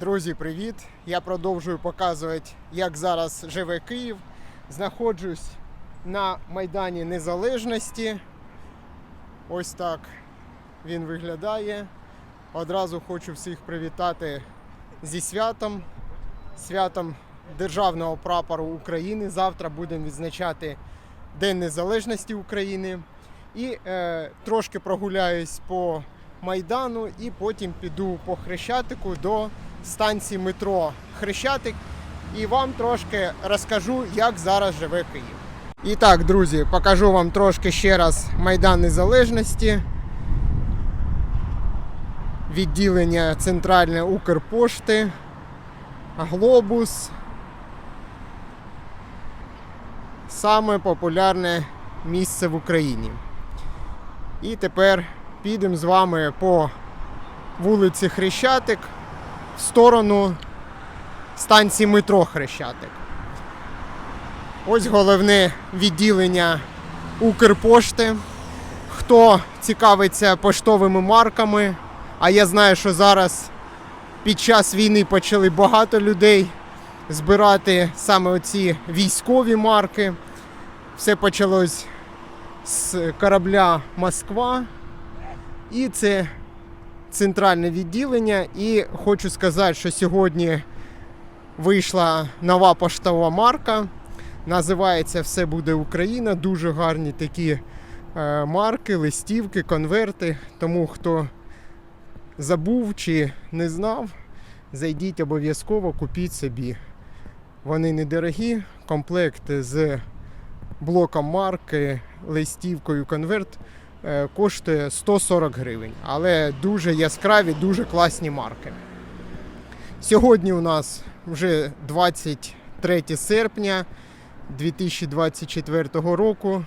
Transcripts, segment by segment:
Друзі, привіт! Я продовжую показувати, як зараз живе Київ. Знаходжусь на Майдані Незалежності. Ось так він виглядає. Одразу хочу всіх привітати зі святом, святом Державного прапору України. Завтра будемо відзначати День Незалежності України. І е, трошки прогуляюсь по Майдану і потім піду по Хрещатику до станції метро Хрещатик і вам трошки розкажу, як зараз живе Київ. І так, друзі, покажу вам трошки ще раз Майдан Незалежності. Відділення Центральної Укрпошти, Глобус. Саме популярне місце в Україні. І тепер підемо з вами по вулиці Хрещатик сторону станції метро Хрещатик. Ось головне відділення Укрпошти. Хто цікавиться поштовими марками, а я знаю, що зараз під час війни почали багато людей збирати саме оці військові марки. Все почалось з корабля Москва. І це центральне відділення. І хочу сказати, що сьогодні вийшла нова поштова марка. Називається Все буде Україна. Дуже гарні такі е, марки, листівки, конверти. Тому хто забув чи не знав, зайдіть обов'язково, купіть собі. Вони недорогі, комплект з блоком марки, листівкою, конверт коштує 140 гривень, але дуже яскраві, дуже класні марки. Сьогодні у нас вже 23 серпня 2024 року.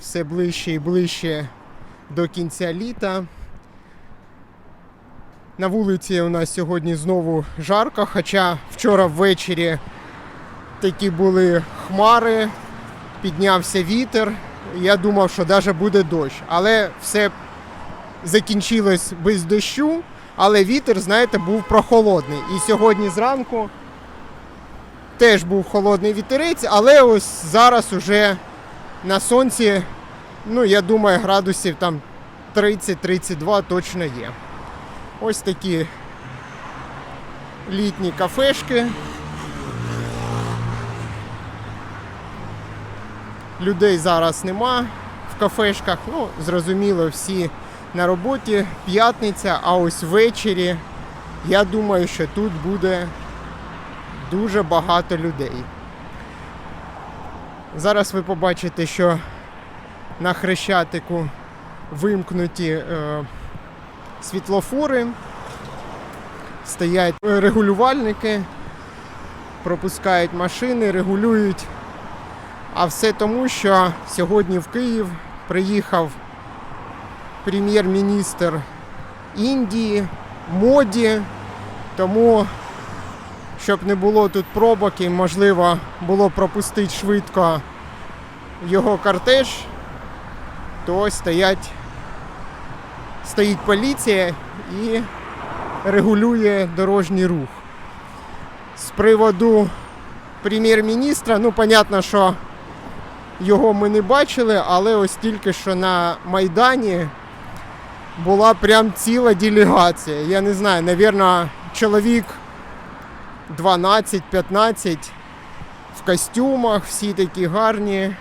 Все ближче і ближче до кінця літа. На вулиці у нас сьогодні знову жарко, хоча вчора ввечері такі були хмари, піднявся вітер. Я думав, що навіть буде дощ. Але все закінчилось без дощу, але вітер, знаєте, був прохолодний. І сьогодні зранку теж був холодний вітерець, але ось зараз уже на сонці, ну, я думаю, градусів там 30-32 точно є. Ось такі літні кафешки. Людей зараз нема в кафешках. Ну, зрозуміло, всі на роботі. П'ятниця, а ось ввечері. Я думаю, що тут буде дуже багато людей. Зараз ви побачите, що на хрещатику вимкнуті е, світлофори, стоять регулювальники, пропускають машини, регулюють. А все тому, що сьогодні в Київ приїхав прем'єр-міністр Індії, моді. Тому, щоб не було тут пробок і можливо було пропустити швидко його кортеж, то стоять, стоїть поліція і регулює дорожній рух. З приводу прем'єр-міністра, ну, понятно, що його ми не бачили, але ось тільки що на Майдані була прям ціла делегація. Я не знаю, навірно, чоловік 12-15 в костюмах, всі такі гарні.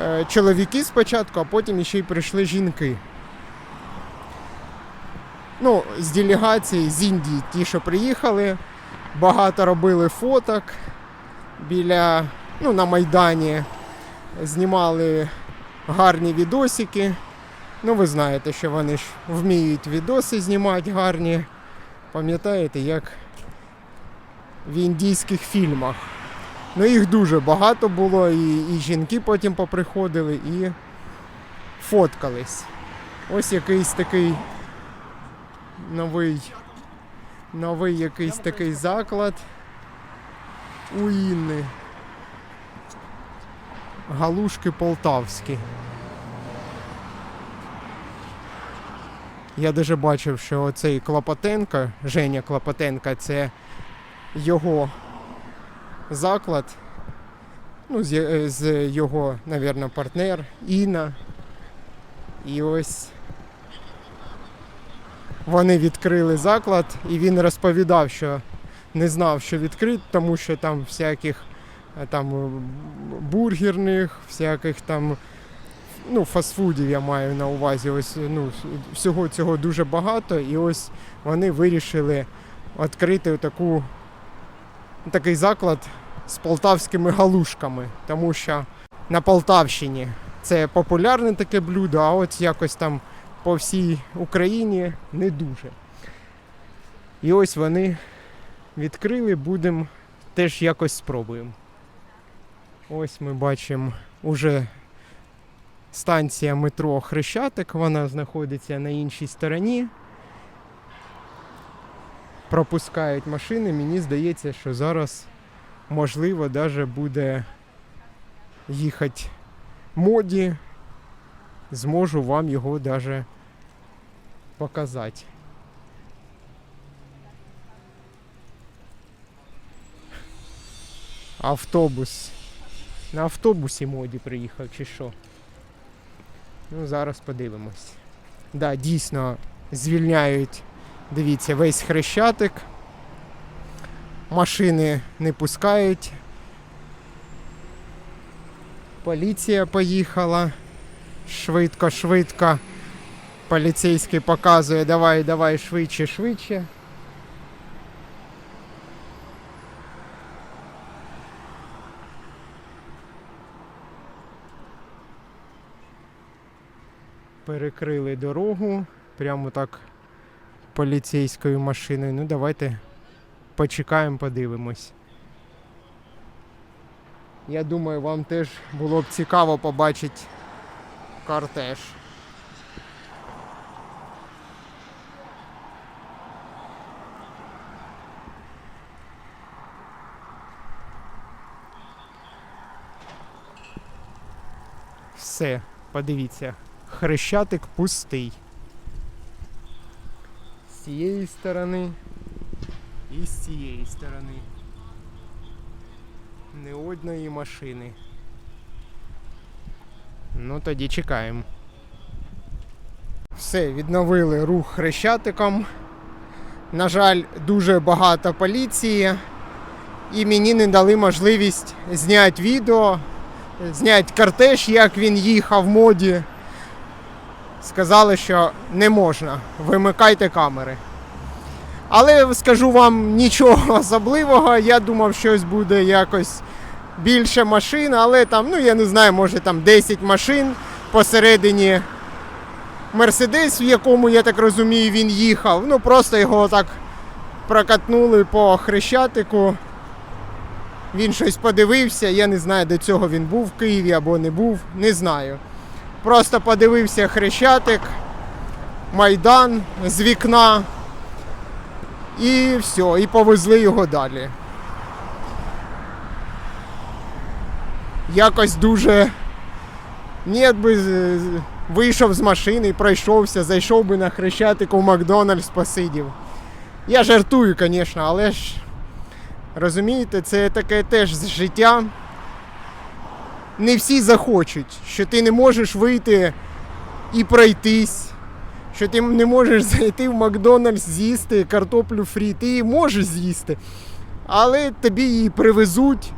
Е, Чоловіки спочатку, а потім ще й прийшли жінки. Ну, з делегації з Індії, ті, що приїхали, багато робили фоток біля ну, на Майдані знімали гарні відосики. Ну, ви знаєте, що вони ж вміють відоси знімати гарні. Пам'ятаєте, як в індійських фільмах. Ну, їх дуже багато було, і, і жінки потім поприходили і фоткались. Ось якийсь такий новий, новий якийсь такий заклад у Інни. Галушки полтавські. Я даже бачив, що цей Клопотенко, Женя Клопотенко, це його заклад. Ну, з, з його, напевно, партнер Інна. І ось вони відкрили заклад, і він розповідав, що не знав, що відкрит, тому що там всяких там е, бургерних, всяких там ну, фастфудів я маю на увазі. Ось ну, всього цього дуже багато. І ось вони вирішили відкрити таку, такий заклад з полтавськими галушками, тому що на Полтавщині це популярне таке блюдо, а от якось там по всій Україні не дуже. І ось вони відкрили, будемо теж якось спробуємо. Ось ми бачимо уже станція метро Хрещатик, вона знаходиться на іншій стороні. Пропускають машини. Мені здається, що зараз можливо даже буде їхати моді. Зможу вам його даже показати. Автобус. На автобусі моді приїхав чи що? Ну, зараз подивимось. Да, дійсно звільняють, дивіться, весь хрещатик. Машини не пускають. Поліція поїхала. Швидко, швидко. Поліцейський показує, давай, давай, швидше, швидше. Перекрили дорогу прямо так поліцейською машиною. Ну давайте почекаємо, подивимось. Я думаю, вам теж було б цікаво побачити кортеж. Все, подивіться. Хрещатик пустий. З цієї сторони і з цієї сторони. Не одної машини. Ну тоді чекаємо. Все, відновили рух хрещатиком. На жаль, дуже багато поліції. І мені не дали можливість зняти відео, зняти кортеж, як він їхав в моді сказали, що не можна. Вимикайте камери. Але скажу вам нічого особливого. Я думав, щось буде якось більше машин, але там, ну я не знаю, може там 10 машин посередині Мерседес, в якому, я так розумію, він їхав. Ну просто його так прокатнули по хрещатику. Він щось подивився, я не знаю, до цього він був в Києві або не був, не знаю. Просто подивився хрещатик, майдан з вікна. І все, і повезли його далі. Якось дуже. Ні, з- вийшов з машини, пройшовся, зайшов би на хрещатику в Макдональдс посидів. Я жартую, звісно, але ж розумієте, це таке теж життя не всі захочуть, що ти не можеш вийти і пройтись, що ти не можеш зайти в Макдональдс, з'їсти картоплю фрі. Ти її можеш з'їсти, але тобі її привезуть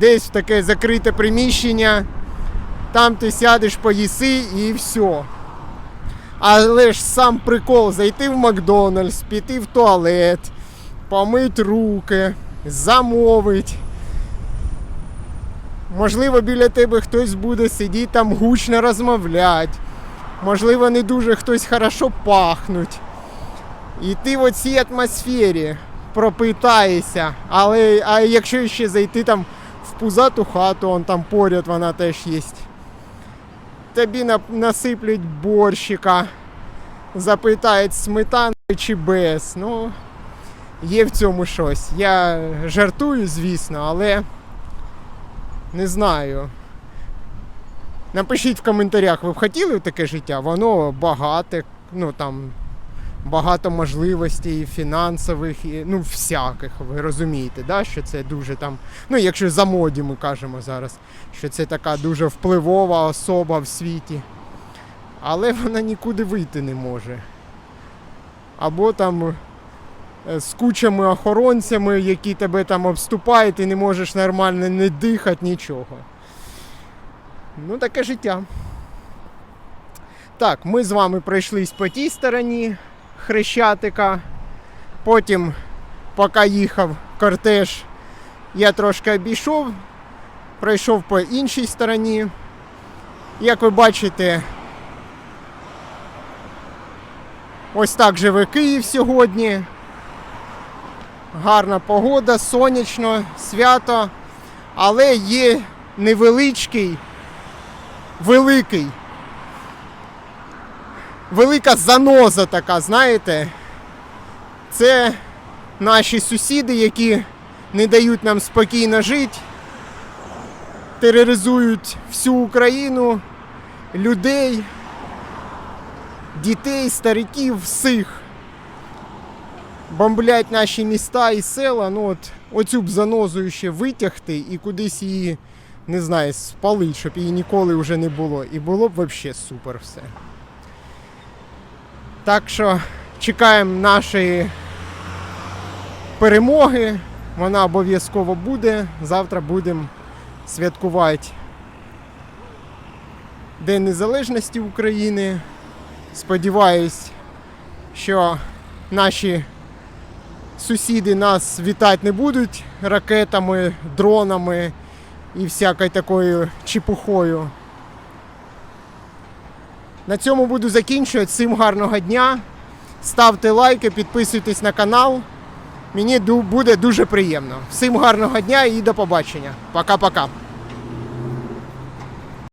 десь в таке закрите приміщення, там ти сядеш, поїси і все. Але ж сам прикол зайти в Макдональдс, піти в туалет, помити руки, замовити. Можливо, біля тебе хтось буде сидіти там гучно розмовляти. Можливо, не дуже хтось хорошо пахнуть. І ти в цій атмосфері пропитаєшся. Але а якщо ще зайти там в пузату хату, он там поряд вона теж є. Тобі на- насиплють борщика, запитають сметаною чи без. Ну, є в цьому щось. Я жартую, звісно, але. Не знаю. Напишіть в коментарях, ви б хотіли таке життя? Воно багате, ну там багато можливостей фінансових і ну всяких. Ви розумієте, да? що це дуже там. Ну, якщо за моді ми кажемо зараз, що це така дуже впливова особа в світі. Але вона нікуди вийти не може. Або там з кучами охоронцями, які тебе там обступають, і не можеш нормально не дихати, нічого. Ну, таке життя. Так, ми з вами пройшлись по тій стороні Хрещатика. Потім, поки їхав кортеж, я трошки обійшов, пройшов по іншій стороні. Як ви бачите, ось так живе Київ сьогодні. Гарна погода, сонячно, свято, але є невеличкий, великий велика заноза така, знаєте. Це наші сусіди, які не дають нам спокійно жити, тероризують всю Україну, людей, дітей, стариків, всіх. Бомблять наші міста і села. Ну от оцю б занозу ще витягти і кудись її, не знаю, спалити, щоб її ніколи вже не було. І було б взагалі супер все. Так що чекаємо нашої перемоги. Вона обов'язково буде. Завтра будемо святкувати День Незалежності України. Сподіваюсь, що наші сусіди нас вітати не будуть ракетами, дронами і всякою такою чепухою. На цьому буду закінчувати. Всім гарного дня. Ставте лайки, підписуйтесь на канал. Мені буде дуже приємно. Всім гарного дня і до побачення. Пока-пока.